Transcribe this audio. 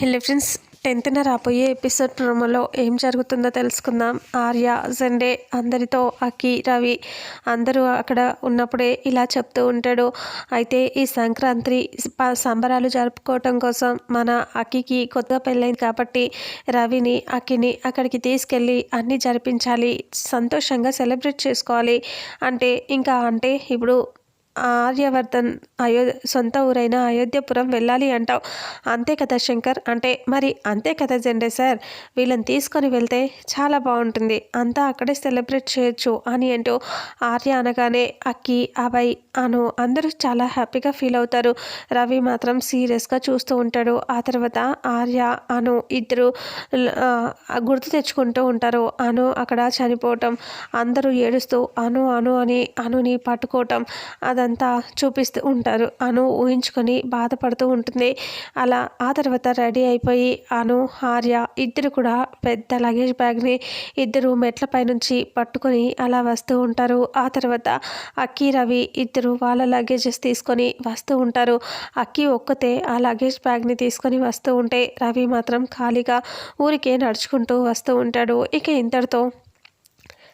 Hello friends టెన్త్న రాబోయే episode ప్రోమోలో ఏం జరుగుతుందో తెలుసుకుందాం. ఆర్య జెండే అందరితో అక్కి రవి అందరూ అక్కడ ఉన్నప్పుడే ఇలా చెప్తూ ఉంటాడు. అయితే ఈ సంక్రాంతి సంబరాలు జరుపుకోవటం కోసం మన అక్కికి కొత్తగా పెళ్ళైంది కాబట్టి రవిని అక్కిని అక్కడికి తీసుకెళ్ళి అన్నీ జరిపించాలి. సంతోషంగా సెలబ్రేట్ చేసుకోవాలి. అంటే ఇంకా అంటే ఇప్పుడు ఆర్యవర్ధన్ అయో సొంత ఊరైన అయోధ్యపురం వెళ్ళాలి అంటావు. అంతే కదా శంకర్? అంటే మరి అంతే కదా జెండే సార్? వీళ్ళని తీసుకొని వెళ్తే చాలా బాగుంటుంది. అంతా అక్కడే సెలబ్రేట్ చేయొచ్చు అని అంటూ ఆర్య అనగానే అక్కి అభయ్ అను అందరూ చాలా హ్యాపీగా ఫీల్ అవుతారు. రవి మాత్రం సీరియస్గా చూస్తూ ఉంటాడు. ఆ తర్వాత ఆర్య అను ఇద్దరు గుర్తు తెచ్చుకుంటూ ఉంటారు. అను అక్కడ చనిపోవటం అందరూ ఏడుస్తూ అను అను అని అనుని పట్టుకోవటం అది అదంతా చూపిస్తూ ఉంటారు. అను ఊహించుకొని బాధపడుతూ ఉంటుంది. అలా ఆ తర్వాత రెడీ అయిపోయి అను ఆర్య ఇద్దరు కూడా పెద్ద లగేజ్ బ్యాగ్ని ఇద్దరు మెట్లపై నుంచి పట్టుకొని అలా వస్తూ ఉంటారు. ఆ తర్వాత అక్కి రవి ఇద్దరు వాళ్ళ లగేజెస్ తీసుకొని వస్తూ ఉంటారు. అక్కి ఒక్కతే ఆ లగేజ్ బ్యాగ్ని తీసుకొని వస్తూ ఉంటే రవి మాత్రం ఖాళీగా ఊరికే నడుచుకుంటూ వస్తూ ఉంటాడు. ఇక ఇంతటితో